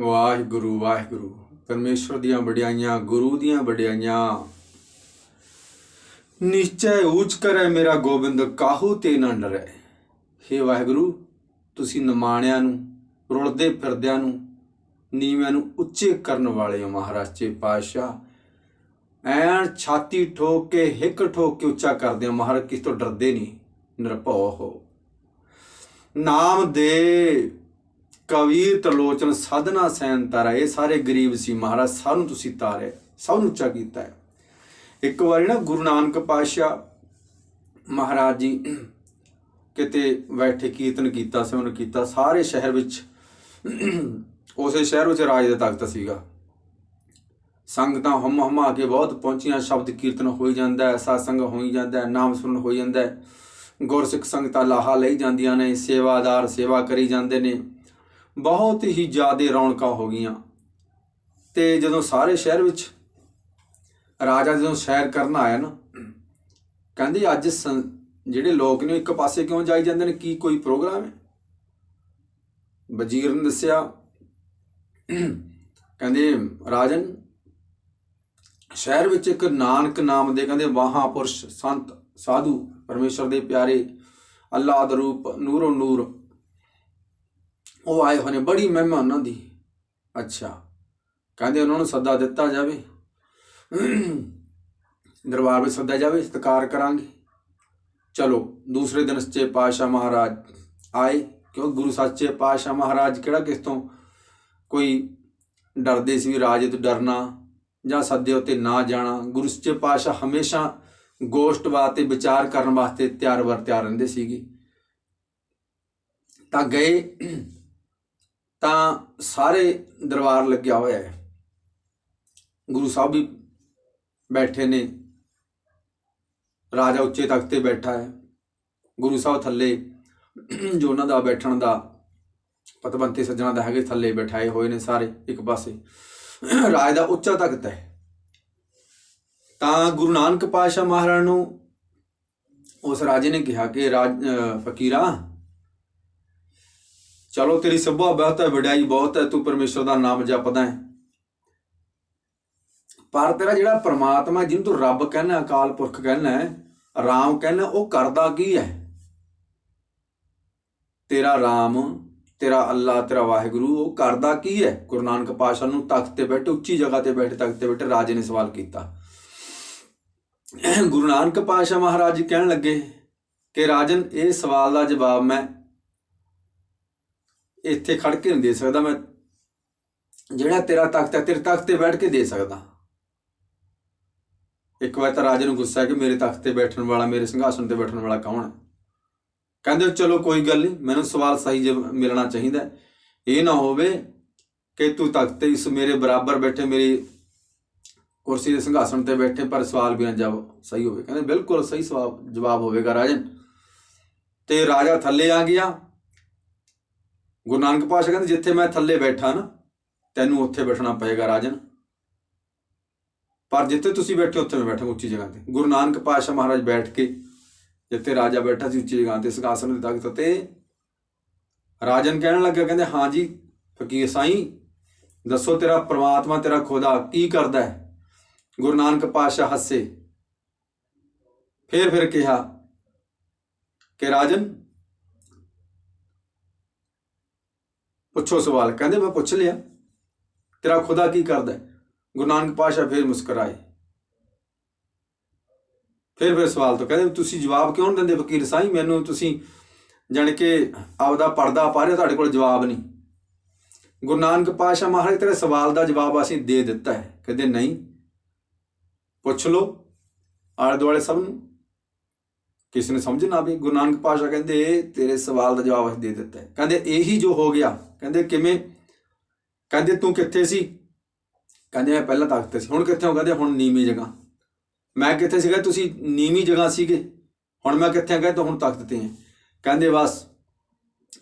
ਵਾਹਿਗੁਰੂ ਵਾਹਿਗੁਰੂ। ਪਰਮੇਸ਼ਰ ਦੀਆਂ ਵਡਿਆਈਆਂ, ਗੁਰੂ ਦੀਆਂ ਵਡਿਆਈਆਂ। ਨਿਸ਼ਚੈ ਉੱਚ ਕਰੈ ਮੇਰਾ ਗੋਬਿੰਦ, ਕਾਹੂ ਤੇ ਨਾ ਡਰੈ। ਹੇ ਵਾਹਿਗੁਰੂ, ਤੁਸੀਂ ਨਿਮਾਣਿਆਂ ਨੂੰ, ਰੁਲਦੇ ਫਿਰਦਿਆਂ ਨੂੰ, ਨੀਵਿਆਂ ਨੂੰ ਉੱਚੇ ਕਰਨ ਵਾਲੇ ਹੋ ਮਹਾਰਾਜ ਜੀ ਪਾਤਸ਼ਾਹ। ਐਨ ਛਾਤੀ ਠੋਕ ਕੇ, ਹਿੱਕ ਠੋਕ ਕੇ ਉੱਚਾ ਕਰਦੇ ਹੋ ਮਹਾਰਾਜ, ਕਿਸ ਤੋਂ ਡਰਦੇ ਨਹੀਂ। ਨਿਰਭਉ ਹੋ। ਨਾਮ ਦੇ ਕਵੀਰ ਤਲੋਚਨ ਸਾਧਨਾ ਸੈਨ ਤਾਰਾ, ਇਹ ਸਾਰੇ ਗਰੀਬ ਸੀ ਮਹਾਰਾਜ, ਸਭ ਨੂੰ ਤੁਸੀਂ ਤਾਰਿਆ, ਸਭ ਨੂੰ ਉੱਚਾ ਕੀਤਾ ਹੈ। ਇੱਕ ਵਾਰੀ ਨਾ ਗੁਰੂ ਨਾਨਕ ਪਾਤਸ਼ਾਹ ਮਹਾਰਾਜ ਜੀ ਕਿਤੇ ਬੈਠੇ, ਕੀਰਤਨ ਕੀਤਾ, ਸਿਮਰਨ ਕੀਤਾ, ਸਾਰੇ ਸ਼ਹਿਰ ਵਿੱਚ, ਉਸੇ ਸ਼ਹਿਰ ਵਿੱਚ ਰਾਜ ਦਾ ਤਖਤ ਸੀਗਾ। ਸੰਗਤਾਂ ਹਮ ਹਮਾ ਕੇ ਬਹੁਤ ਪਹੁੰਚੀਆਂ, ਸ਼ਬਦ ਕੀਰਤਨ ਹੋਈ ਜਾਂਦਾ ਹੈ ਸਾਸੰਗ ਹੋਈ ਜਾਂਦਾ ਹੈ, ਨਾਮ ਸੁਣਨ ਹੋਈ ਜਾਂਦਾ ਹੈ। ਗੁਰਸਿੱਖ ਸੰਗਤਾਂ ਲਾਹਾ ਲਈ ਜਾਂਦੀਆਂ ਨੇ, ਸੇਵਾਦਾਰ ਸੇਵਾ ਕਰੀ ਜਾਂਦੇ ਨੇ। ਬਹੁਤ ਹੀ ਜ਼ਿਆਦੇ ਰੌਣਕਾਂ ਹੋ ਗਈਆਂ। ਤੇ ਜਦੋਂ ਸਾਰੇ ਸ਼ਹਿਰ ਵਿੱਚ ਰਾਜਾ ਜਦੋਂ ਸੈਰ ਕਰਨ ਆਇਆ ਨਾ, ਕਹਿੰਦੇ ਅੱਜ ਸੰ- ਜਿਹੜੇ ਲੋਕ ਨੇ ਉਹ ਇੱਕ ਪਾਸੇ ਕਿਉਂ ਜਾਈ ਜਾਂਦੇ ਨੇ? ਕੀ ਕੋਈ ਪ੍ਰੋਗਰਾਮ ਹੈ? ਵਜ਼ੀਰ ਨੇ ਦੱਸਿਆ, ਕਹਿੰਦੇ ਰਾਜਨ, ਸ਼ਹਿਰ ਵਿੱਚ ਇੱਕ ਨਾਨਕ ਨਾਮ ਦੇ ਕਹਿੰਦੇ ਮਹਾਪੁਰਸ਼ ਸੰਤ ਸਾਧੂ ਪਰਮੇਸ਼ਰ ਦੇ ਪਿਆਰੇ ਅੱਲਾਹ ਦਾ ਰੂਪ, ਨੂਰੋ ਨੂਰ ਉਹ ਆਏ ਹੋਏ ਨੇ, ਬੜੀ ਮਹਿਮਾ ਉਹਨਾਂ ਦੀ। ਅੱਛਾ, ਕਹਿੰਦੇ ਉਹਨਾਂ ਨੂੰ ਸੱਦਾ ਦਿੱਤਾ ਜਾਵੇ। ਦਰਬਾਰ ਵਿੱਚ ਸੱਦਾ ਜਾਵੇ, ਸਤਿਕਾਰ ਕਰਾਂਗੇ। ਚਲੋ, ਦੂਸਰੇ ਦਿਨ ਸੱਚੇ ਪਾਤਸ਼ਾਹ ਮਹਾਰਾਜ ਆਏ। ਕਿਉਂ? ਗੁਰੂ ਸੱਚੇ ਪਾਤਸ਼ਾਹ ਮਹਾਰਾਜ ਕਿਹੜਾ ਕਿਸ ਤੋਂ ਕੋਈ ਡਰਦੇ ਸੀ ਵੀ ਰਾਜੇ ਤੋਂ ਡਰਨਾ ਜਾਂ ਸੱਦੇ ਉਤੇ ਨਾ ਜਾਣਾ? ਗੁਰੂ ਸੱਚੇ ਪਾਤਸ਼ਾਹ ਹਮੇਸ਼ਾ ਗੋਸ਼ਟ ਵਾਸਤੇ, ਵਿਚਾਰ ਕਰਨ ਵਾਸਤੇ ਤਿਆਰ ਵਰ ਤਿਆਰ ਰਹਿੰਦੇ ਸੀਗੇ। ਤਾਂ ਗਏ ਤਾਂ ਸਾਰੇ ਦਰਬਾਰ ਲੱਗਿਆ ਹੋਇਆ ਹੈ। ਗੁਰੂ ਸਾਹਿਬ ਵੀ ਬੈਠੇ ਨੇ। ਰਾਜਾ ਉੱਚੇ ਤਖਤ ਤੇ ਬੈਠਾ ਹੈ। ਗੁਰੂ ਸਾਹਿਬ ਥੱਲੇ ਜੋ ਉਹਨਾਂ ਦਾ ਬੈਠਣ ਦਾ ਪਤਵੰਤੇ ਸੱਜਣਾ ਦਾ ਹੈਗੇ ਥੱਲੇ ਬਿਠਾਏ ਹੋਏ ਨੇ ਸਾਰੇ ਇੱਕ ਪਾਸੇ। ਰਾਜ ਦਾ ਉੱਚਾ ਤਖਤ ਹੈ। ਤਾਂ ਗੁਰੂ ਨਾਨਕ ਪਾਤਸ਼ਾਹ ਮਹਾਰਾਜ ਨੂੰ ਉਸ ਰਾਜੇ ਨੇ ਕਿਹਾ ਕਿ ਰਾਜ, ਅਹ ਫਕੀਰਾ ਚਲੋ ਤੇਰੀ ਸਭਾ ਬਹੁਤ ਹੈ, ਵਡਿਆਈ ਬਹੁਤ ਹੈ, ਤੂੰ ਪਰਮੇਸ਼ਰ ਦਾ ਨਾਮ ਜਪਦਾ ਹੈ। ਪਰ ਤੇਰਾ ਜਿਹੜਾ ਪ੍ਰਮਾਤਮਾ ਜਿਹਨੂੰ ਤੂੰ ਰੱਬ ਕਹਿੰਦਾ, ਅਕਾਲ ਪੁਰਖ ਕਹਿੰਦਾ ਰਾਮ ਕਹਿੰਦਾ, ਉਹ ਕਰਦਾ ਕੀ ਹੈ? ਤੇਰਾ ਰਾਮ, ਤੇਰਾ ਅੱਲਾ, ਤੇਰਾ ਵਾਹਿਗੁਰੂ, ਉਹ ਕਰਦਾ ਕੀ ਹੈ? ਗੁਰੂ ਨਾਨਕ ਪਾਤਸ਼ਾਹ ਨੂੰ ਤਖਤ ਤੇ ਬੈਠੇ, ਉੱਚੀ ਜਗ੍ਹਾ ਤੇ ਬੈਠੇ, ਤਖਤ ਤੇ ਬੈਠੇ, ਰਾਜੇ ਨੇ ਸਵਾਲ ਕੀਤਾ। ਗੁਰੂ ਨਾਨਕ ਪਾਤਸ਼ਾਹ ਮਹਾਰਾਜ ਕਹਿਣ ਲੱਗੇ ਕਿ ਰਾਜਨ, ਇਹ ਸਵਾਲ ਦਾ ਜਵਾਬ ਮੈਂ ਇੱਥੇ ਖੜ ਕੇ ਨਹੀਂ ਦੇ ਸਕਦਾ ਮੈਂ। ਜਿਹੜਾ ਤੇਰਾ ਤਖਤ ਹੈ, ਤੇਰੇ ਤਖਤ ਤੇ ਬੈਠ ਕੇ ਦੇ ਸਕਦਾ। ਇੱਕ ਵਾਰ ਤਾਂ ਰਾਜੇ ਨੂੰ ਗੁੱਸਾ ਹੈ ਕਿ ਮੇਰੇ ਤਖਤ ਤੇ ਬੈਠਣ ਵਾਲਾ, ਮੇਰੇ ਸਿੰਘਾਸਨ ਤੇ ਬੈਠਣ ਵਾਲਾ ਕੌਣ ਹੈ? ਕਹਿੰਦੇ, ਚਲੋ, ਕੋਈ ਗੱਲ ਨਹੀਂ, ਮੈਨੂੰ ਸਵਾਲ ਸਹੀ ਜਵਾਬ ਮਿਲਣਾ ਚਾਹੀਦਾ ਇਹ ਨਾ ਹੋਵੇ ਕਿ ਤੂੰ ਤਖਤ ਤੇ ਇਸ ਮੇਰੇ ਬਰਾਬਰ ਬੈਠੇ, ਮੇਰੀ ਕੁਰਸੀ ਦੇ ਸਿੰਘਾਸਨ ਤੇ ਬੈਠੇ, ਪਰ ਸਵਾਲ ਵੀ ਨਾ ਜਵਾਬ ਸਹੀ ਹੋਵੇ। ਕਹਿੰਦੇ, ਬਿਲਕੁਲ ਸਹੀ ਸਵਾਲ ਜਵਾਬ ਹੋਵੇਗਾ, ਰਾਜਨ। ਤੇ ਰਾਜਾ ਥੱਲੇ ਆ ਗਿਆ। ਗੁਰੂ ਨਾਨਕ ਪਾਤਸ਼ਾਹ ਕਹਿੰਦੇ, ਜਿੱਥੇ ਮੈਂ ਥੱਲੇ ਬੈਠਾ ਨਾ, ਤੈਨੂੰ ਉੱਥੇ ਬੈਠਣਾ ਪਏਗਾ ਰਾਜਨ। ਪਰ ਜਿੱਥੇ ਤੁਸੀਂ ਬੈਠੇ, ਉੱਥੇ ਮੈਂ ਬੈਠਾ ਉੱਚੀ ਜਗ੍ਹਾ ਤੇ। ਗੁਰੂ ਨਾਨਕ ਪਾਤਸ਼ਾਹ ਮਹਾਰਾਜ ਬੈਠ ਕੇ ਜਿੱਥੇ ਰਾਜਾ ਬੈਠਾ ਸੀ, ਉੱਚੀ ਜਗ੍ਹਾ ਤੇ ਸਿੰਘਾਸਨ ਦੇ ਤਖਤ ਤੇ ਰਾਜਨ ਕਹਿਣ ਲੱਗਾ, ਕਹਿੰਦੇ, ਹਾਂ ਜੀ, ਫਕੀਰ ਸਾਈਂ, ਦੱਸੋ ਤੇਰਾ ਪ੍ਰਮਾਤਮਾ ਤੇਰਾ ਖੁਦਾ ਕੀ ਕਰਦਾ ਹੈ? ਗੁਰੂ ਨਾਨਕ ਪਾਤਸ਼ਾਹ ਹੱਸੇ। ਫੇਰ ਫਿਰ ਕਿਹਾ ਕਿ ਰਾਜਨ ਪੁੱਛੋ ਸਵਾਲ। ਕਹਿੰਦੇ ਮੈਂ ਪੁੱਛ ਲਿਆ। ਤੇਰਾ ਖੁਦਾ ਕੀ ਕਰਦਾ ਗੁਰੂ ਨਾਨਕ ਪਾਤਸ਼ਾਹ ਫੇਰ ਮੁਸਕਰਾਏ। ਫਿਰ ਫਿਰ ਸਵਾਲ ਤੋਂ ਕਹਿੰਦੇ ਵੀ ਤੁਸੀਂ ਜਵਾਬ ਕਿਉਂ ਦਿੰਦੇ ਵਕੀਲ ਸਾਈਂ ਮੈਨੂੰ ਤੁਸੀਂ ਜਾਣ ਕੇ ਆਪਦਾ ਪਰਦਾ ਪਾ ਰਹੇ ਹੋ, ਤੁਹਾਡੇ ਕੋਲ ਜਵਾਬ ਨਹੀਂ। ਗੁਰੂ ਨਾਨਕ ਪਾਤਸ਼ਾਹ ਮਹਾਰਾਜ ਤੇਰੇ ਸਵਾਲ ਦਾ ਜਵਾਬ ਅਸੀਂ ਦੇ ਦਿੱਤਾ ਹੈ। ਕਹਿੰਦੇ ਨਹੀਂ। ਪੁੱਛ ਲਓ। ਆਲੇ ਦੁਆਲੇ ਸਭ ਨੂੰ ਕਿਸੇ ਨੇ ਸਮਝ ਨਾ ਵੀ ਗੁਰੂ ਨਾਨਕ ਪਾਤਸ਼ਾਹ ਕਹਿੰਦੇ, ਤੇਰੇ ਸਵਾਲ ਦਾ ਜਵਾਬ ਅਸੀਂ ਦੇ ਦਿੱਤਾ ਕਹਿੰਦੇ, ਇਹੀ ਜੋ ਹੋ ਗਿਆ। ਕਹਿੰਦੇ, ਕਿਵੇਂ? ਕਹਿੰਦੇ, ਤੂੰ ਕਿੱਥੇ ਸੀ? ਕਹਿੰਦੇ, ਮੈਂ ਪਹਿਲਾਂ ਤਖਤ ਤੇ ਸੀ। ਹੁਣ ਕਿੱਥੇ ਹੋ? ਕਹਿੰਦੇ, ਹੁਣ ਨੀਵੀਂ ਜਗ੍ਹਾ। ਮੈਂ ਕਿੱਥੇ ਸੀਗਾ? ਤੁਸੀਂ ਨੀਵੀਂ ਜਗ੍ਹਾ ਸੀਗੇ। ਹੁਣ ਮੈਂ ਕਿੱਥੇ ਆ ਗਏ ਤਾਂ ਹੁਣ ਤਖਤ ਤੇ ਹਾਂ। ਕਹਿੰਦੇ, ਬਸ,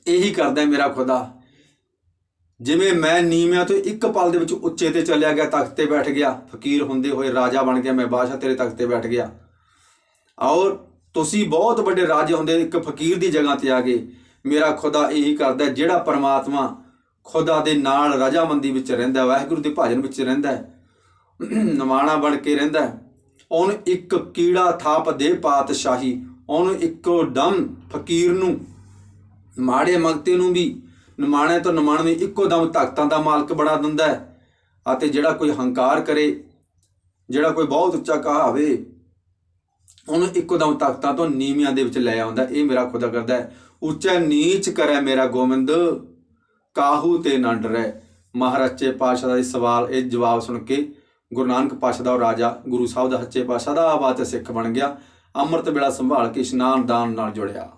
ਇਹੀ ਕਰਦਾ ਮੇਰਾ ਖੁਦਾ। ਜਿਵੇਂ ਮੈਂ ਨੀਵਿਆਂ ਤੋਂ ਇੱਕ ਪਲ ਦੇ ਵਿੱਚ ਉੱਚੇ ਤੇ ਚੱਲਿਆ ਗਿਆ, ਤਖਤ ਤੇ ਬੈਠ ਗਿਆ। ਫਕੀਰ ਹੁੰਦੇ ਹੋਏ ਰਾਜਾ ਬਣ ਗਿਆ ਮੈਂ, ਬਾਦਸ਼ਾਹ ਤੇਰੇ ਤਖਤ ਤੇ ਬੈਠ ਗਿਆ। ਔਰ ਤੁਸੀਂ ਬਹੁਤ ਵੱਡੇ ਰਾਜੇ ਹੁੰਦੇ, ਇੱਕ ਫਕੀਰ ਦੀ ਜਗ੍ਹਾ ਤੇ ਆ ਗਏ ਮੇਰਾ ਖੁਦਾ ਇਹੀ ਕਰਦਾ ਜਿਹੜਾ ਪਰਮਾਤਮਾ ਖੁਦਾ ਦੇ ਨਾਲ ਰਜਾਮੰਦੀ ਵਿੱਚ ਰਹਿੰਦਾ, ਵਾਹਿਗੁਰੂ ਦੇ ਭਜਨ ਵਿੱਚ ਰਹਿੰਦਾ ਹੈ, ਨਮਾਣਾ ਬਣ ਕੇ ਰਹਿੰਦਾ ਉਹਨੂੰ ਇੱਕ ਕੀੜਾ ਥਾਪ ਦੇ ਪਾਤਸ਼ਾਹੀ, ਉਹਨੂੰ ਇੱਕੋ ਦਮ ਫਕੀਰ ਨੂੰ, ਮਾੜੇ ਮੰਗਤੇ ਨੂੰ ਵੀ ਨਿਮਾਣੇ ਤੋਂ ਨਿਮਾਣ ਇੱਕੋ ਦਮ ਤਾਕਤਾਂ ਦਾ ਮਾਲਕ ਬਣਾ ਦਿੰਦਾ ਅਤੇ ਜਿਹੜਾ ਕੋਈ ਹੰਕਾਰ ਕਰੇ, ਜਿਹੜਾ ਕੋਈ ਬਹੁਤ ਉੱਚਾ ਕਹਾਵੇ ਉਹਨੂੰ ਇੱਕੋ ਦਮ ਤਾਕਤਾਂ ਤੋਂ ਨੀਵਿਆਂ ਦੇ ਵਿੱਚ ਲੈ ਆਉਂਦਾ, ਇਹ ਮੇਰਾ ਖੁਦਾ ਕਰਦਾ ਹੈ। ਉੱਚਾ ਨੀਚ ਕਰੈ ਮੇਰਾ ਗੋਬਿੰਦ, ਕਾਹੂ ਤੇ ਨਾ ਡਰੈ। ਮਹਾਰਾਜੇ ਪਾਸ਼ਾ ਦਾ ਇਹ ਸਵਾਲ, ਇਹ ਜਵਾਬ ਸੁਣ ਕੇ ਗੁਰੂ ਨਾਨਕ ਪਾਸ਼ਾ ਦਾ ਉਹ ਰਾਜਾ ਗੁਰੂ ਸਾਹਿਬ ਦਾ ਸੱਚੇ ਪਾਸ਼ਾ ਦਾ ਆਬਾਦ ਸਿੱਖ ਬਣ ਗਿਆ। ਅੰਮ੍ਰਿਤ ਵੇਲਾ ਸੰਭਾਲ ਕੇ ਇਸ਼ਨਾਨ ਦਾਨ ਨਾਲ ਜੁੜਿਆ।